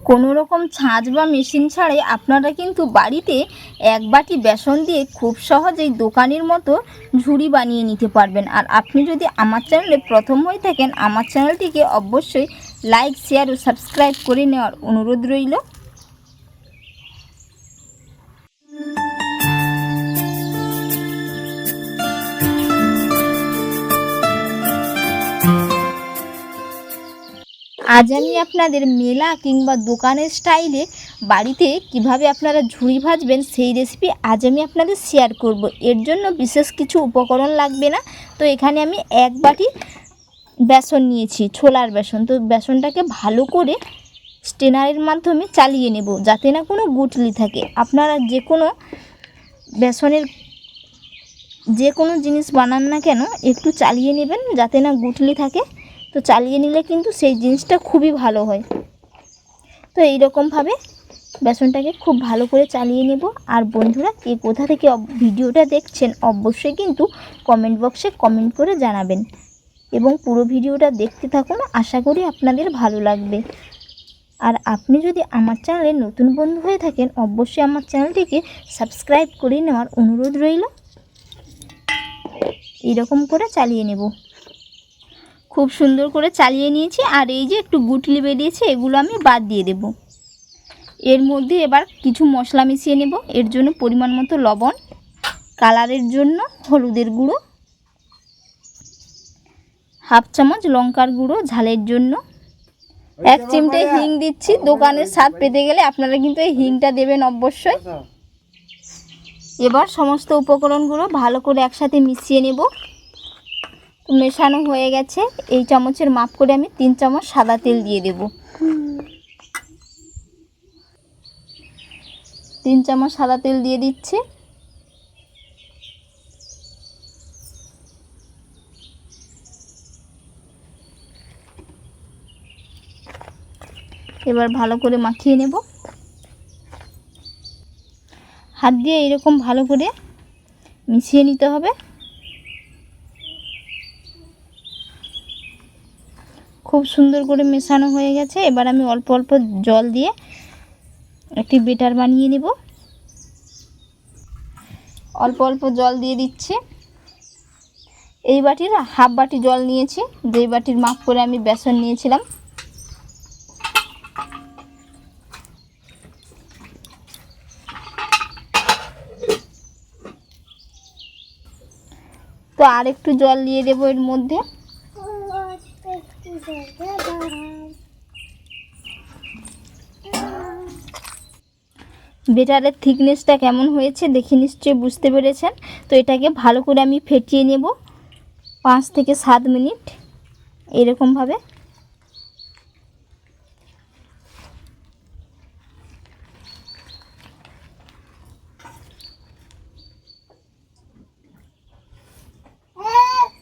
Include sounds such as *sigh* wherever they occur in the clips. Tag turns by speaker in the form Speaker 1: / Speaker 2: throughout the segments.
Speaker 1: কোনো রকম ছাঁচ বা মেশিন ছাড়াই আপনারা কিন্তু বাড়িতে এক বাটি বেসন দিয়ে খুব সহজেই দোকানের মতো ঝুড়ি বানিয়ে নিতে পারবেন। আর আপনি যদি আমার চ্যানেলে প্রথম হয়ে থাকেন, আমার চ্যানেলটিকে অবশ্যই লাইক, শেয়ার ও সাবস্ক্রাইব করে নেওয়ার অনুরোধ রইল। আজ আমি আপনাদের মেলা কিংবা দোকানের স্টাইলে বাড়িতে কীভাবে আপনারা ঝুড়ি ভাজবেন সেই রেসিপি আজ আমি আপনাদের শেয়ার করব। এর জন্য বিশেষ কিছু উপকরণ লাগবে না। তো এখানে আমি এক বাটি বেসন নিয়েছি, ছোলার বেসন। তো বেসনটাকে ভালো করে স্টেনারের মাধ্যমে চালিয়ে নেব যাতে না কোনো গুটলি থাকে। আপনারা যে কোনো বেসনের যে কোনো জিনিস বানান না কেন, একটু চালিয়ে নেবেন যাতে না গুটলি থাকে। তো চালিয়ে নিলে কিন্তু সেই জিনিসটা খুবই ভালো হয়। তো এই রকমভাবে বেসনটাকে খুব ভালো করে চালিয়ে নেব। আর বন্ধুরা, কে কোথা থেকে ভিডিওটা দেখছেন, অবশ্যই কিন্তু কমেন্ট বক্সে কমেন্ট করে জানাবেন। এবং পুরো ভিডিওটা দেখতে থাকুন, আশা করি আপনাদের ভালো লাগবে। আর আপনি যদি আমার চ্যানেলে নতুন বন্ধু হয়ে থাকেন, অবশ্যই আমার চ্যানেলটিকে সাবস্ক্রাইব করে নেওয়ার অনুরোধ রইল। এইরকম করে চালিয়ে নেব। খুব সুন্দর করে চালিয়ে নিয়েছি আর এই যে একটু গুটলি বেরিয়েছে এগুলো আমি বাদ দিয়ে দেব। এর মধ্যে এবার কিছু মশলা মিশিয়ে নেব। এর জন্য পরিমাণ মতো লবণ কালারের জন্য হলুদের গুঁড়ো, হাফ চামচ লঙ্কার গুঁড়ো, ঝালের জন্য। এক চিমটে হিং দিচ্ছি। দোকানের স্বাদ পেতে গেলে আপনারা কিন্তু এই হিংটা দেবেন অবশ্যই। এবার সমস্ত উপকরণগুলো ভালো করে একসাথে মিশিয়ে নেব। মেশানো হয়ে গেছে। এই চামচের মাপ করে আমি তিন চামচ সাদা তেল দিয়ে দেব। তিন চামচ সাদা তেল দিয়ে দিচ্ছি। এবার ভালো করে মাখিয়ে নেব। হাত দিয়ে এরকম ভালো করে মিশিয়ে নিতে হবে। খুব সুন্দর করে মেশানো হয়ে গেছে। এবার আমি অল্প অল্প জল দিয়ে একটি বেটার বানিয়ে নেব। অল্প অল্প জল দিয়ে দিচ্ছি। এই বাটির হাফ বাটি জল নিয়েছি, যেই বাটির মাপ করে আমি বেসন নিয়েছিলাম। তো আর একটু জল দিয়ে দেবো এর মধ্যে। বেটারের থিকনেসটা কেমন হয়েছে দেখে নিশ্চয়ই বুঝতে পেরেছেন। তো এটাকে ভালো করে আমি ফেটিয়ে নেব পাঁচ থেকে সাত মিনিট এরকমভাবে।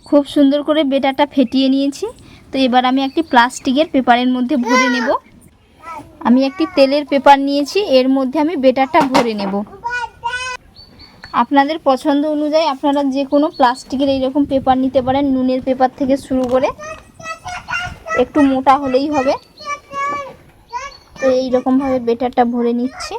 Speaker 1: খুব সুন্দর করে বেটারটা ফেটিয়ে নিয়েছি। তো এবার আমি একটি প্লাস্টিকের পেপারের মধ্যে ভরে নেব। আমি একটি তেলের পেপার নিয়েছি, এর মধ্যে আমি বেটারটা ভরে নেব। আপনাদের পছন্দ অনুযায়ী আপনারা যে কোনো প্লাস্টিকের এইরকম পেপার নিতে পারেন, নুনের পেপার থেকে শুরু করে। একটু মোটা হলেই হবে। তো এইরকমভাবে বেটারটা ভরে নিচ্ছি।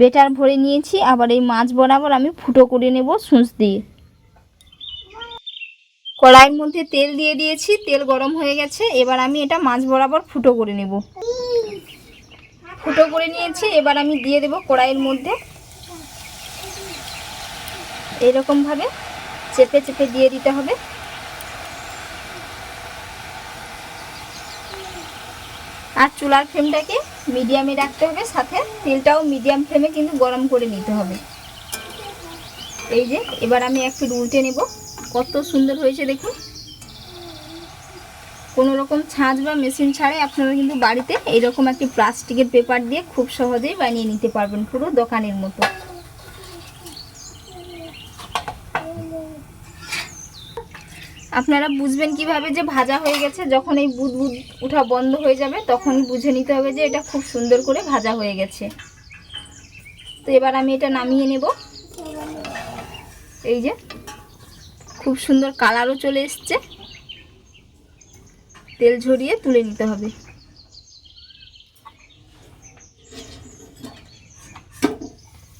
Speaker 1: বেটার ভরে নিয়েছি, আবার এই মাছ বরাবর আমি ফুটো করে নেব সুঁচ দিয়ে। কড়াইয়ের মধ্যে তেল দিয়ে দিয়েছি, তেল গরম হয়ে গেছে, এবার আমি এটা মাছ বরাবর ফুটো করে নেব। ফুটো করে নিয়েছি, এবার আমি দিয়ে দেব কড়াইয়ের মধ্যে। এরকমভাবে চেপে চেপে দিয়ে দিতে হবে। আর চুলার ফ্লেমটাকে মিডিয়ামে রাখতে হবে, সাথে তেলটাও মিডিয়াম ফ্লেমে কিন্তু গরম করে নিতে হবে। এই যে, এবার আমি একটু উল্টে নেব। কত সুন্দর হয়েছে দেখুন। কোনো রকম ছাঁচ বা মেশিন ছাড়াই আপনারা কিন্তু বাড়িতে এইরকম একটি প্লাস্টিকের পেপার দিয়ে খুব সহজেই বানিয়ে নিতে পারবেন পুরো দোকানের মতো। আপনারা বুঝবেন কীভাবে যে ভাজা হয়ে গেছে, যখন এই বুদ বুদ উঠা বন্ধ হয়ে যাবে তখনই বুঝে নিতে হবে যে এটা খুব সুন্দর করে ভাজা হয়ে গেছে। তো এবার আমি এটা নামিয়ে নেব। এই যে, খুব সুন্দর কালারও চলে এসছে। তেল ঝরিয়ে তুলে নিতে হবে।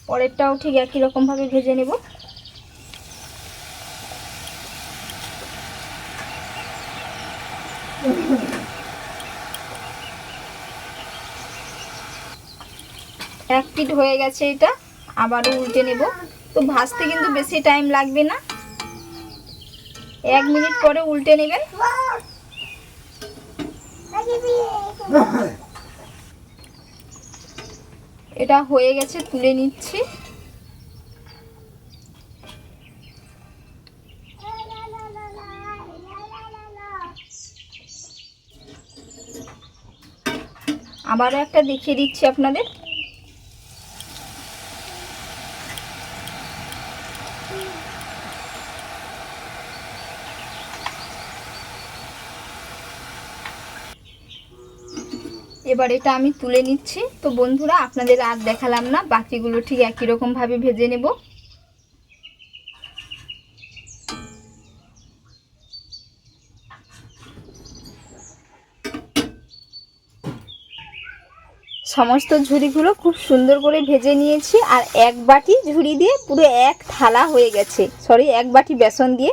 Speaker 1: পরেরটাও ঠিক একই রকমভাবে ভেজে নেব। এক পিট হয়ে গেছে এটা আবারও উল্টে নেব। তো ভাজতে কিন্তু বেশি টাইম লাগবে না। এক মিনিট পরে উল্টে নেবেন। *laughs* এটা হয়ে গেছে তুলে নিচ্ছি। আবারও একটা দেখিয়ে দিচ্ছি আপনাদের। এবার এটা আমি তুলে নিচ্ছি। তো বন্ধুরা, আপনাদের আর দেখালাম না, বাকিগুলো ঠিক একই রকমভাবে ভেজে নেব। সমস্ত ঝুড়িগুলো খুব সুন্দর করে ভেজে নিয়েছি আর এক বাটি ঝুড়ি দিয়ে পুরো এক থালা হয়ে গেছে। সরি এক বাটি বেসন দিয়ে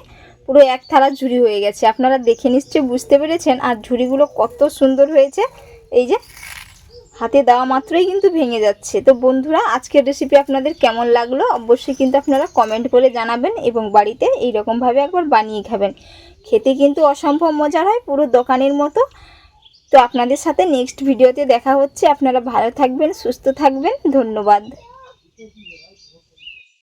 Speaker 1: পুরো এক থালা ঝুড়ি হয়ে গেছে। আপনারা দেখে নিশ্চয়ই বুঝতে পেরেছেন আর ঝুড়িগুলো কত সুন্দর হয়েছে। এই যে, হাতে দেওয়া মাত্রই কিন্তু ভেঙে যাচ্ছে। তো বন্ধুরা, আজকের রেসিপি আপনাদের কেমন লাগল অবশ্যই কিন্তু আপনারা কমেন্ট করে জানাবেন এবং বাড়িতে এইরকমভাবে একবার বানিয়ে খাবেন। খেতে কিন্তু অসম্ভব মজার হয় পুরো দোকানের মতো। তো আপনাদের সাথে নেক্সট ভিডিওতে দেখা হচ্ছে। আপনারা ভালো থাকবেন সুস্থ থাকবেন। ধন্যবাদ।